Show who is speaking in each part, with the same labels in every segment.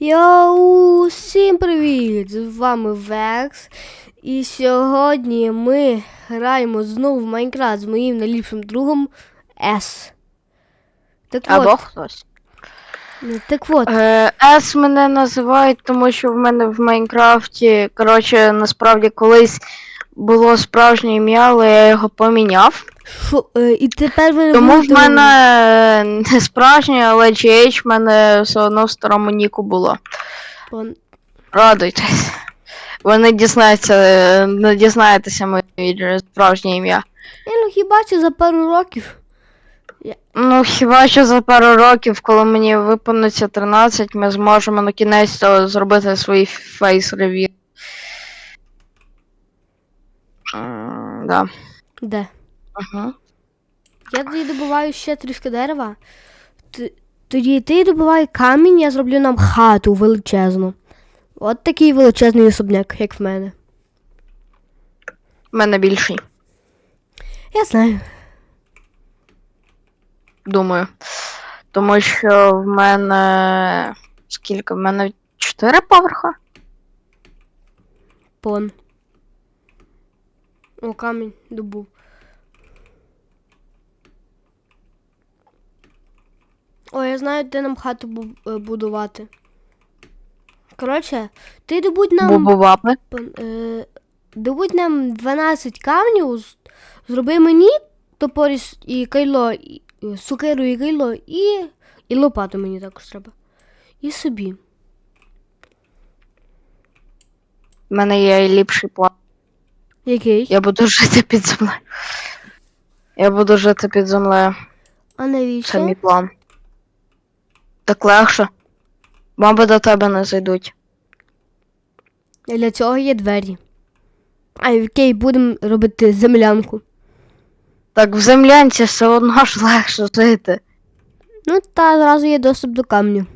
Speaker 1: Йоу, всім привіт! З вами Векс. І сьогодні ми граємо знову в Майнкрафт з моїм найліпшим другом С. Так
Speaker 2: Або
Speaker 1: от,
Speaker 2: хтось.
Speaker 1: так от,
Speaker 2: Е, Ес мене називають, тому що в мене в Майнкрафті, коротше, насправді колись було справжнє ім'я, але я його поміняв.
Speaker 1: Що, е, і тепер ви
Speaker 2: Тому в
Speaker 1: будете
Speaker 2: мене е, не справжнє, але GH в мене все одно в старому ніку було.
Speaker 1: Пон-
Speaker 2: Радуйтесь. Ви не дізнаєтеся, е, не дізнаєтеся моє справжнє ім'я.
Speaker 1: Ні, ну хіба чи за пару років?
Speaker 2: Ну, хіба що за пару років, коли мені виповниться 13, ми зможемо на кінець зробити свій фейс рев'ю. Да.
Speaker 1: Де?
Speaker 2: Угу.
Speaker 1: Я тоді добуваю ще трішки дерева. Т- Тоді ти добувай камінь, я зроблю нам хату величезну. От такий величезний особняк, як в мене.
Speaker 2: У мене більший,
Speaker 1: Я знаю.
Speaker 2: думаю. Тому що в мене. Скільки? В мене 4 поверха?
Speaker 1: Пон. О, камінь добув. О, я знаю, де нам хату е, будувати. Коротше, ти добудь нам.
Speaker 2: Бубувапи.
Speaker 1: Е, добудь нам 12 камнів, зроби мені топор і кайло, і, е, сукеру і кайло, і, і лопату мені також треба. І собі.
Speaker 2: В мене є і ліпший план.
Speaker 1: Який?
Speaker 2: Я буду жити під землею. Я буду жити під землею.
Speaker 1: А навіщо?
Speaker 2: Це мій план. Так легше. Бомби до тебе не зайдуть.
Speaker 1: Для цього є двері. А в якій будемо робити землянку.
Speaker 2: Так в землянці все одно ж легше жити.
Speaker 1: Ну, та зразу є доступ до камню.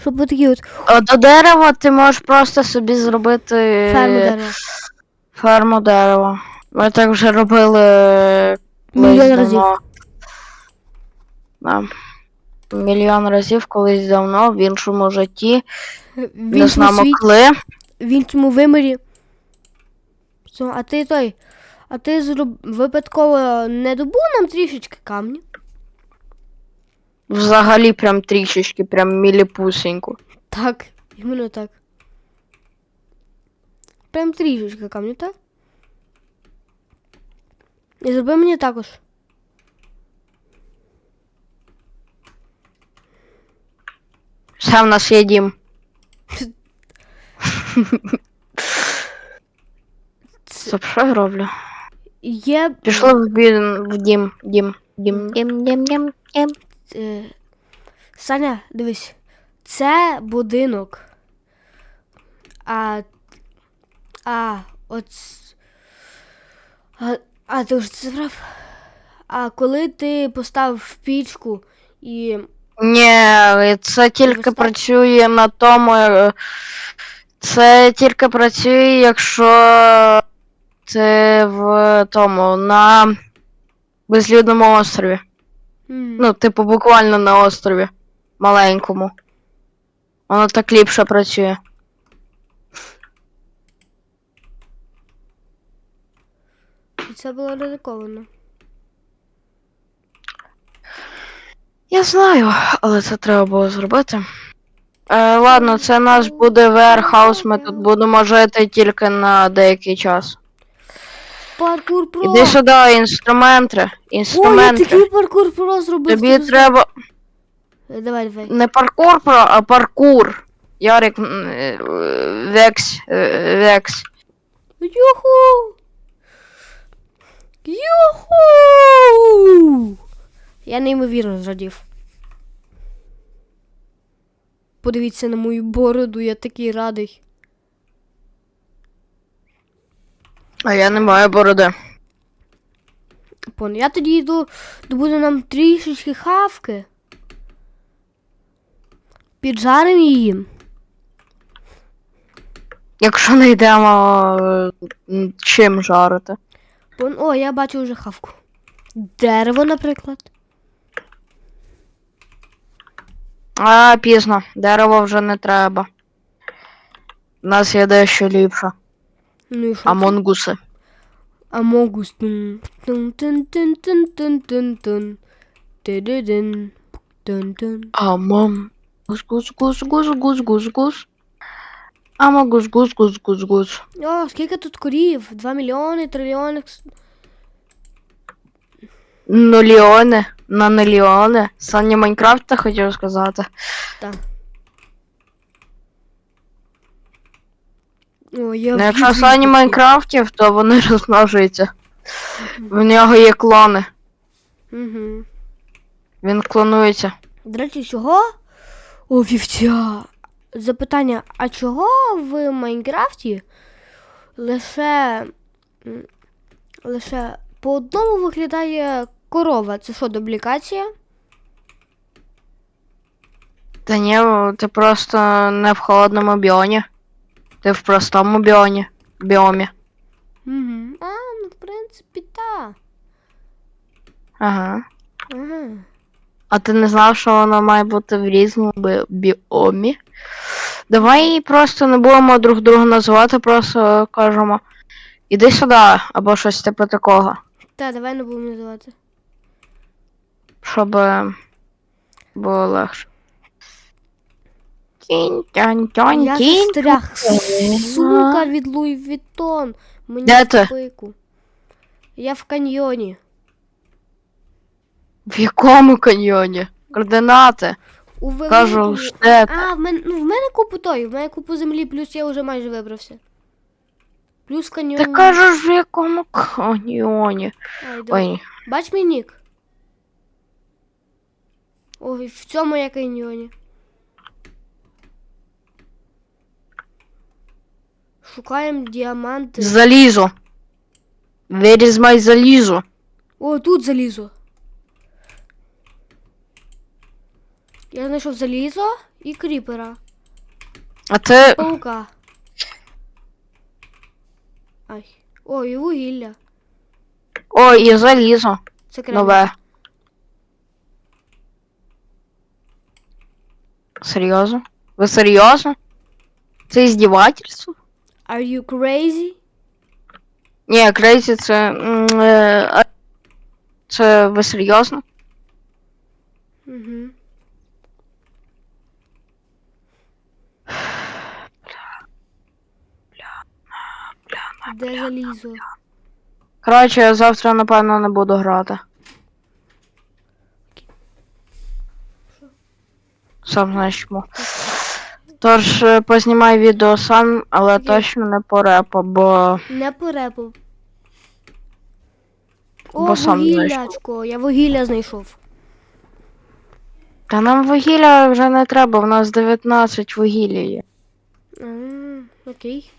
Speaker 1: Щоб отакі от
Speaker 2: А до дерева ти можеш просто собі зробити
Speaker 1: ферми дерева.
Speaker 2: ферму дерева. Ми так вже робили
Speaker 1: Мільйон разів.
Speaker 2: Да. Мільйон разів колись давно в іншому житті.
Speaker 1: В
Speaker 2: Не
Speaker 1: іншому
Speaker 2: знамо
Speaker 1: світі, в іншому вимірі. Все, а ти той. А ти зроб... випадково не добув нам трішечки камню?
Speaker 2: Взагалі прям трішечки, прям міліпусеньку.
Speaker 1: Так, іменно так. Прям трішечки камню, так? І зроби мені також.
Speaker 2: Все в нас є дім. Стоп, що я роблю?
Speaker 1: Є.
Speaker 2: Пішли в, бі... в дім, дім, дім, дім, дім, дім, дім.
Speaker 1: Е, Саня, дивись, це будинок. А. А, от. А, а ти вже це зробив? А коли ти поставив пічку і.
Speaker 2: Ні, це тільки працює на тому. е, Це тільки працює, якщо ти в тому на безлюдному острові.
Speaker 1: М,
Speaker 2: Ну, типу, буквально на острові. Маленькому. Воно так ліпше працює.
Speaker 1: і це було ризиковано.
Speaker 2: Я знаю, але це треба було зробити. Е, ладно, це наш буде warehouse, ми тут будемо жити тільки на деякий час.
Speaker 1: Паркур про!
Speaker 2: Іди сюди, інструменти.
Speaker 1: О, я
Speaker 2: Інструменти.
Speaker 1: такий паркур про зробив.
Speaker 2: Тобі
Speaker 1: ти
Speaker 2: треба.
Speaker 1: Е, Давай, давай.
Speaker 2: не паркур, про, а паркур. Ярик, м, е, Векс, е, Векс.
Speaker 1: Юху! Юху! Я неймовірно зрадів. Подивіться на мою бороду, я такий радий.
Speaker 2: А я не маю бороди.
Speaker 1: Пон, я тоді йду, добуду нам трішечки хавки. Піджарим її.
Speaker 2: Якщо не йдемо чим жарити.
Speaker 1: Пон, о, я бачу вже хавку. Дерево, наприклад.
Speaker 2: А, пізно. Дерево вже не треба. У нас є дещо ліпше.
Speaker 1: Ну і що?
Speaker 2: Амонгуси.
Speaker 1: Амогус. Тун, тун, тун, тун, тун, тун, тун, тун. Тун-тун.
Speaker 2: Амон. Гус гус гус гус гус гус гус. Амогус гус гус гус гус.
Speaker 1: О, скільки тут корів? Два мільйони, трильйони.
Speaker 2: Нуліони. На мільйони. Саня Майнкрафта хотів сказати.
Speaker 1: Та. О, я
Speaker 2: Ну, якщо Сані
Speaker 1: їх.
Speaker 2: Майнкрафтів, то вони розмножуються. В нього є клони.
Speaker 1: Мгм.
Speaker 2: Він клонується.
Speaker 1: До речі, чого? О, вівця. Запитання, а чого в Майнкрафті лише, м, лише по одному виглядає корова? Це що, дублікація?
Speaker 2: Та ні, ти просто не в холодному біоні. Ти в простому біоні. Біомі.
Speaker 1: Угу. А, ну в принципі, так.
Speaker 2: Ага.
Speaker 1: Ага.
Speaker 2: А ти не знав, що воно має бути в різному бі- біомі? Давай просто не будемо друг друга називати, просто кажемо. Іди сюди, або щось типу такого.
Speaker 1: Та, давай не будемо називати.
Speaker 2: Щоб е, було легше. Кінь, тянь, тянь,
Speaker 1: Я
Speaker 2: кінь.
Speaker 1: застряг. Сука від Луї Віттон. Мені
Speaker 2: Де
Speaker 1: в
Speaker 2: ти?
Speaker 1: пику. Я в каньйоні.
Speaker 2: В якому каньйоні? Координати.
Speaker 1: У
Speaker 2: Кажу,
Speaker 1: великому.
Speaker 2: штеп.
Speaker 1: А, в мене, ну, в мене купу той, в мене купу землі, плюс я вже майже вибрався. Плюс каньйон.
Speaker 2: Ти кажеш, в якому каньйоні?
Speaker 1: Добре.
Speaker 2: Ой,
Speaker 1: Бач мій нік? Ой, в цьому я каньйоні. Шукаємо діаманти.
Speaker 2: залізо. Where is my залізо?
Speaker 1: О, тут залізо. Я знайшов залізо і кріпера.
Speaker 2: А ти.
Speaker 1: Паука. Ай. О, і вугілля.
Speaker 2: О, і залізо.
Speaker 1: Це кремінь.
Speaker 2: Нове. Серйозно? Ви серйозно? Це здівательство?
Speaker 1: Are you crazy?
Speaker 2: Ні, крейзі це. е, Це ви серйозно?
Speaker 1: Угу. Де залізо?
Speaker 2: Коротше, я завтра, напевно, не буду грати. Сам знаєш чому. Тож е, познімай відео сам, але точно не по репу, бо.
Speaker 1: Не по репу.
Speaker 2: Бо сам
Speaker 1: вугіллячко, я вугілля знайшов.
Speaker 2: Та нам вугілля вже не треба, в нас 19 вугілля є.
Speaker 1: А, окей.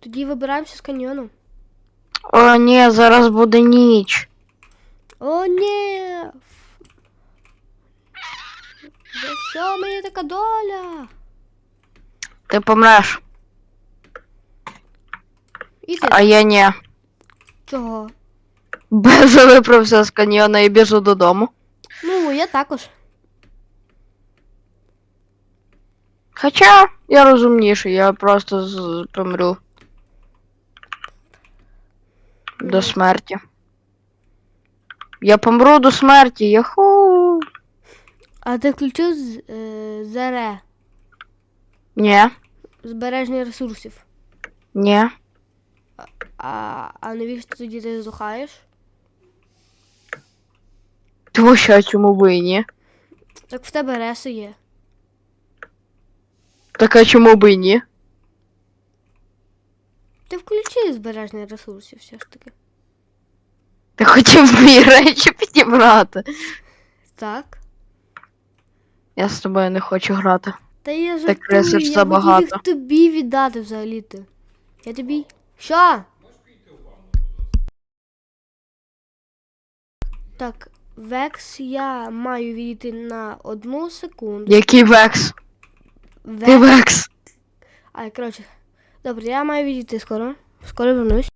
Speaker 1: Тоді вибираємося з каньйону.
Speaker 2: О, ні, зараз буде ніч.
Speaker 1: О, ні. За що мені така доля?
Speaker 2: Ти помреш,
Speaker 1: І ти
Speaker 2: а я ні.
Speaker 1: чого?
Speaker 2: Без виправся з каньйона і біжу додому.
Speaker 1: Ну, я також.
Speaker 2: Хоча я розумніший, я просто з... помру. До смерті. Я помру до смерті, яху.
Speaker 1: А ти включив з, е, ЗРЕ,
Speaker 2: Ні,
Speaker 1: збереження ресурсів.
Speaker 2: ні.
Speaker 1: А, а навіщо тоді ти здухаєш?
Speaker 2: Тому що чому би і ні?
Speaker 1: Так в тебе реси є.
Speaker 2: Так а чому би і ні?
Speaker 1: Ти включи збереження ресурсів все ж таки.
Speaker 2: Ти хотів мої речі підібрати.
Speaker 1: Так.
Speaker 2: Я з тобою не хочу грати.
Speaker 1: Та я
Speaker 2: Так
Speaker 1: жартую,
Speaker 2: ресурс
Speaker 1: я
Speaker 2: забагато.
Speaker 1: їх тобі віддати взагалі-то. Я тобі. Що? Так, Векс я маю відійти на одну секунду.
Speaker 2: Який векс? Ти
Speaker 1: Векс.
Speaker 2: векс.
Speaker 1: Ай, коротше. Добре, я маю відійти скоро. Скоро вернусь.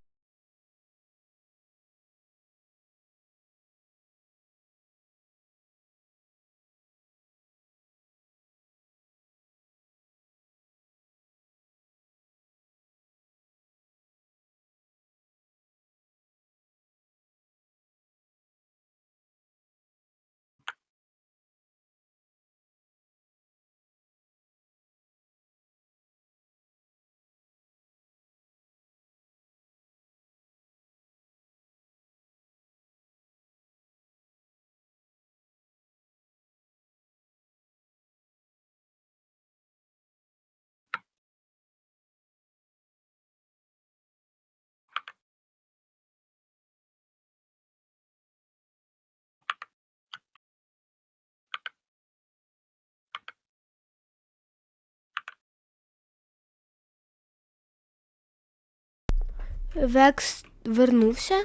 Speaker 1: Векс вернувся.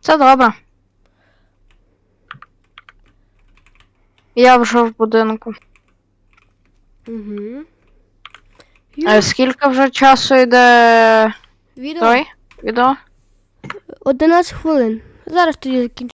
Speaker 2: Це добре. Я вже в будинку.
Speaker 1: Угу.
Speaker 2: Е, скільки вже часу йде
Speaker 1: Відео
Speaker 2: той відео?
Speaker 1: 11 хвилин. Зараз тоді закінчу.